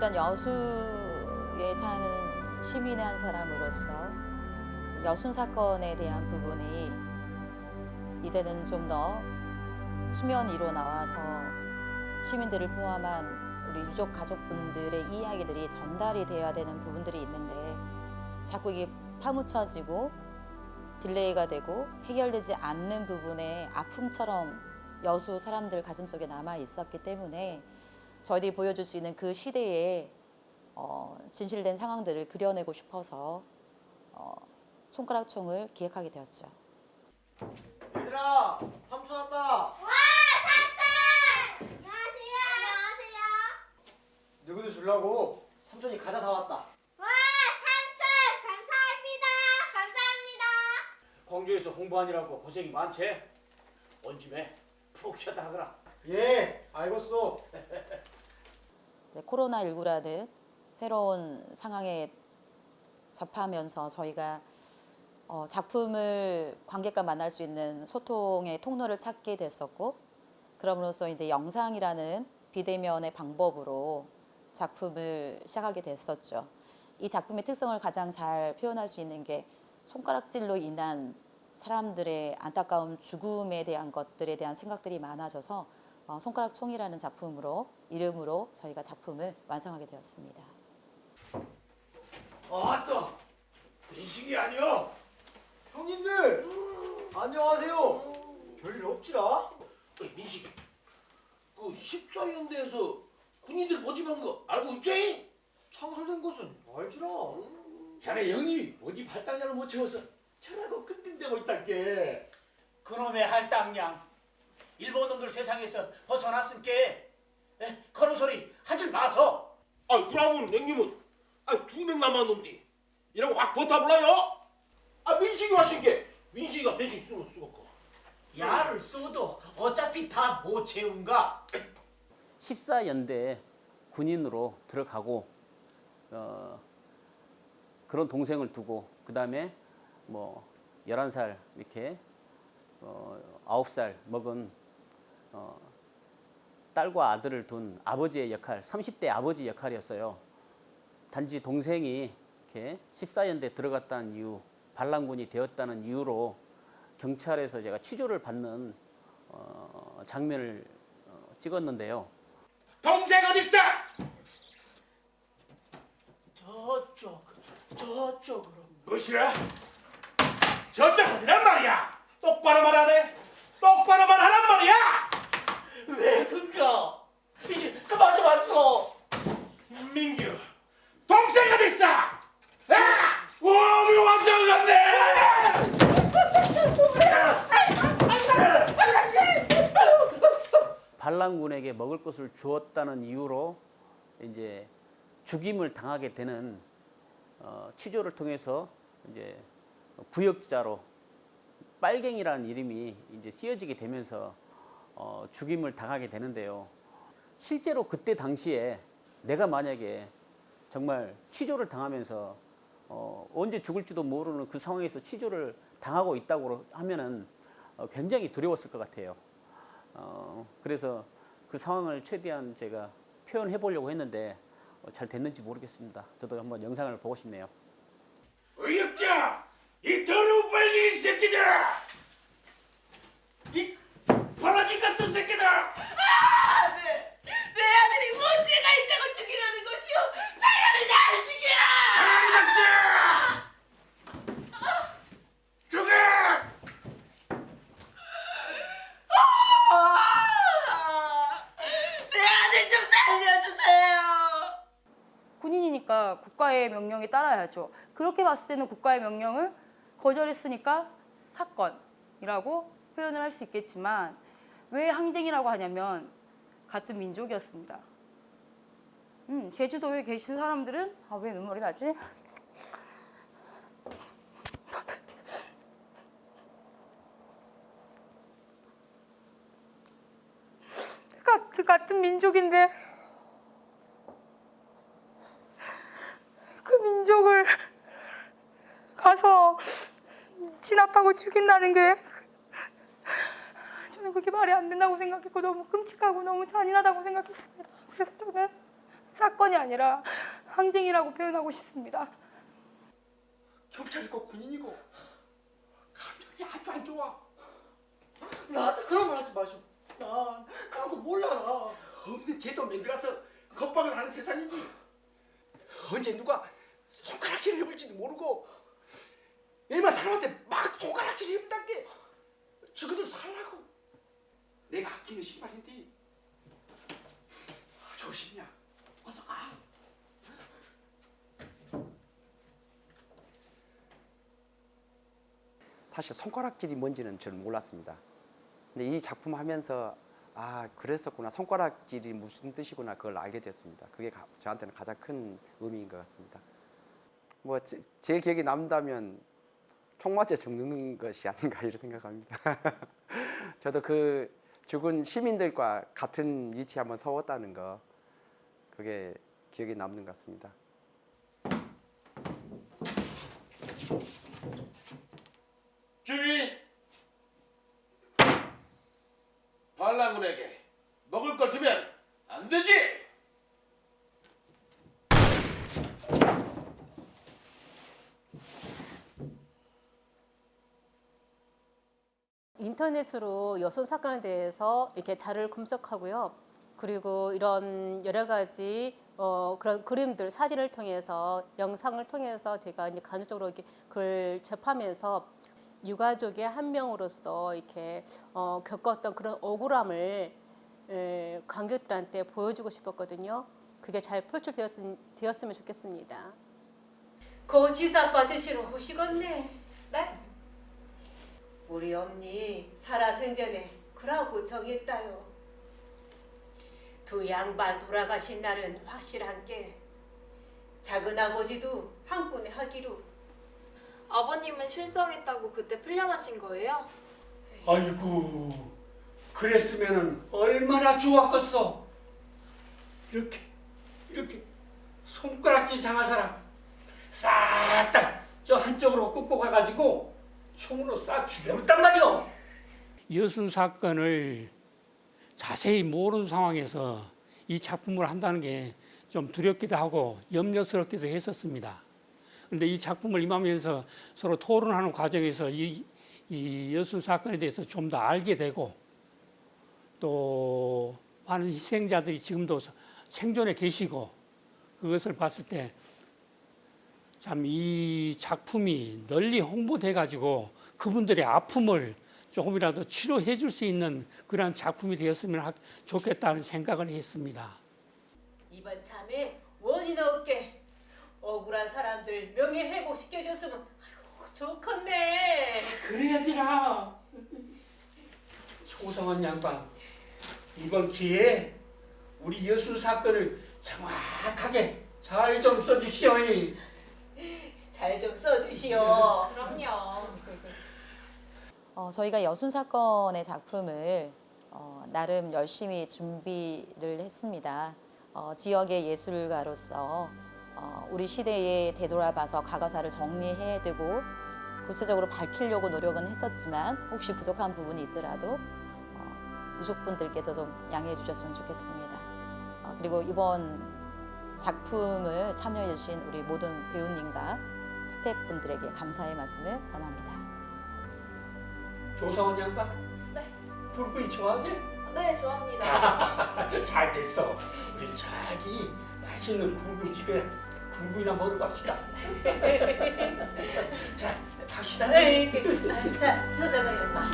일단 여수에 사는 시민의 한 사람으로서 여순 사건에 대한 부분이 이제는 좀 더 수면 위로 나와서 시민들을 포함한 우리 유족 가족분들의 이야기들이 전달이 되어야 되는 부분들이 있는데 자꾸 이게 파묻혀지고 딜레이가 되고 해결되지 않는 부분에 아픔처럼 여수 사람들 가슴 속에 남아 있었기 때문에 저희들이 보여줄 수 있는 그 시대의 어, 진실된 상황들을 그려내고 싶어서 어, 손가락총을 기획하게 되었죠. 얘들아 삼촌 왔다 안녕하세요. 안녕하세요. 누구도 주려고 삼촌이 과자 사왔다 와, 삼촌 감사합니다. 감사합니다. 광주에서 공부하느라고 고생이 많지? 온 집에 푹 쉬었다 하거라. 예 알겠어 코로나 19라는 새로운 상황에 접하면서 저희가 어, 작품을 관객과 만날 수 있는 소통의 통로를 찾게 됐었고 그럼으로써 이제 영상이라는 비대면의 방법으로 작품을 시작하게 됐었죠. 이 작품의 특성을 가장 잘 표현할 수 있는 게 손가락질로 인한 사람들의 안타까운 죽음에 대한 것들에 대한 생각들이 많아져서 어, 손가락 총이라는 작품으로 이름으로 저희가 작품을 완성하게 되었습니다. 아따, 인식이 아니여. 형님들 안녕하세요 별일 없지라 민식이 그 14년대에서 군인들 모집한 거 알고 있지? 창설된 것은 알지라 자네 형님이 어디 할당량을 못 채워서 저라고 끙끙대고 있단게. 그놈의 할당량. 일본 놈들 세상에서 벗어났음께. 에, 그런 소리 하질 마소. 아 그러면 형님은 아두 명 남았는데 이라고 확 버타불라요? 아 민식이 하신 게 민식이가 대신 쓰면 쓰고 야를 써도 어차피 다 못 채운가. 14연대 군인으로 들어가고 어, 그런 동생을 두고 그 다음에 뭐 11살 이렇게 어, 9살 먹은 어, 딸과 아들을 둔 아버지의 역할, 30대 아버지 역할이었어요. 단지 동생이 이렇게 14연대 들어갔다는 이유, 반란군이 되었다는 이유로 경찰에서 제가 취조를 받는 어, 장면을 어, 찍었는데요. 동생 어딨어? 저쪽, 저쪽으로. 무엇이라? 저쪽 어디란 말이야? 똑바로 말하네 똑바로 말하란 말이야 왜 그니까? 이제 그만 좀 왔어. 민규 동생 어딨어? 아! 와, 우리 완전 갔네. 반란군에게 먹을 것을 주었다는 이유로 이제 죽임을 당하게 되는 어, 취조를 통해서 이제 부역자로 빨갱이라는 이름이 이제 쓰여지게 되면서 어, 죽임을 당하게 되는데요. 실제로 그때 당시에 내가 만약에 정말 취조를 당하면서 어, 언제 죽을지도 모르는 그 상황에서 취조를 당하고 있다고 하면은 어, 굉장히 두려웠을 것 같아요. 어, 그래서 그 상황을 최대한 제가 표현해 보려고 했는데 어, 잘 됐는지 모르겠습니다. 저도 한번 영상을 보고 싶네요. 의역자 이 더러운 새끼들 이 바라지 같은 새끼들 내, 내 아들이 문제가 있다고 죽이려는 것이오? 차라리 나를 죽이라! 죽여! 내 아들 좀 살려주세요. 군인이니까 국가의 명령에 따라야죠. 그렇게 봤을 때는 국가의 명령을 거절했으니까 사건이라고 표현을 할 수 있겠지만 왜 항쟁이라고 하냐면 같은 민족이었습니다. 음, 제주도에 계신 사람들은 아 왜 눈물이 나지? 같은 같은 민족인데 그 민족을 가서 진압하고 죽인다는 게 저는 그게 말이 안 된다고 생각했고 너무 끔찍하고 너무 잔인하다고 생각했습니다. 그래서 저는 사건이 아니라 항쟁이라고 표현하고 싶습니다. 경찰이고 군인이고 감정이 아주 안 좋아. 나한테 그런 말 하지 마시고. 나 그런 거 몰라. 없는 제도 맹글라서 겁박을 하는 세상이니 언제 누가 손가락질 해볼지도 모르고 일반 사람한테 막 손가락질 해본단 게 저거들 살라고 내가 아끼는 신발인데 조심냐 어서 가 사실 손가락질이 뭔지는 저는 몰랐습니다. 근데 이 작품 하면서 아 그랬었구나 손가락질이 무슨 뜻이구나 그걸 알게 됐습니다. 그게 가- 저한테는 가장 큰 의미인 것 같습니다. 뭐 제, 기억에 남다면 총 맞아 죽는 것이 아닌가 이런 생각합니다. 저도 그 죽은 시민들과 같은 위치 한번 서웠다는 거 그게 기억에 남는 것 같습니다. 주인 반란군에게 먹을 걸 주면 안 되지 인터넷으로 여성 사건에 대해서 이렇게 자료를 분석하고요. 그리고 이런 여러 가지 어, 그런 그림들, 사진을 통해서 영상을 통해서 제가 이제 간접적으로 이렇게 그걸 접하면서 유가족의 한 명으로서 이렇게 어, 겪었던 그런 억울함을 에, 관객들한테 보여주고 싶었거든요. 그게 잘 표출되었으면 되었으면 좋겠습니다. 고 지사 받으시러 오시겠네. 네? 우리 언니 살아생전에 그러고 정했다요. 두 양반 돌아가신 날은 확실한 게 작은 아버지도 한꾼에 하기로 아버님은 실성했다고 그때 풀려나신 거예요? 아이고 그랬으면은 얼마나 좋았겠어. 이렇게 이렇게 손가락질 장한 사람 싹저 한쪽으로 꽂고 가가지고 총으로 싹 죽여버렸단 말이오. 여순 사건을 자세히 모르는 상황에서 이 작품을 한다는 게 좀 두렵기도 하고 염려스럽기도 했었습니다. 근데 이 작품을 임하면서 서로 토론하는 과정에서 이, 이 여순 사건에 대해서 좀 더 알게 되고 또 많은 희생자들이 지금도 생존해 계시고 그것을 봤을 때 참 이 작품이 널리 홍보돼 가지고 그분들의 아픔을 조금이라도 치료해 줄 수 있는 그러한 작품이 되었으면 하- 좋겠다는 생각을 했습니다. 이번 참에 원인 없게 억울한 사람들 명예 회복 시켜줬으면 아이고 좋겠네. 그래야지라. 조성원 양반 이번 기회에 우리 여수 사건을 정확하게 잘 좀 써주시오. 잘 좀 써주시오. 그럼요. 어, 저희가 여순 사건의 작품을 어, 나름 열심히 준비를 했습니다. 어, 지역의 예술가로서 어, 우리 시대에 되돌아봐서 과거사를 정리해두고 구체적으로 밝히려고 노력은 했었지만 혹시 부족한 부분이 있더라도 어, 유족분들께서 좀 양해해 주셨으면 좋겠습니다. 어, 그리고 이번 작품을 참여해 주신 우리 모든 배우님과 스태프분들에게 감사의 말씀을 전합니다. 조성원 양반? 네. 불구이 좋아하지? 네, 좋아합니다. 잘 됐어. 우리 자기 맛있는 굴구 집에 굴구이나 먹으러 갑시다. 자, 갑시다. 네. 자, 조사가 연마.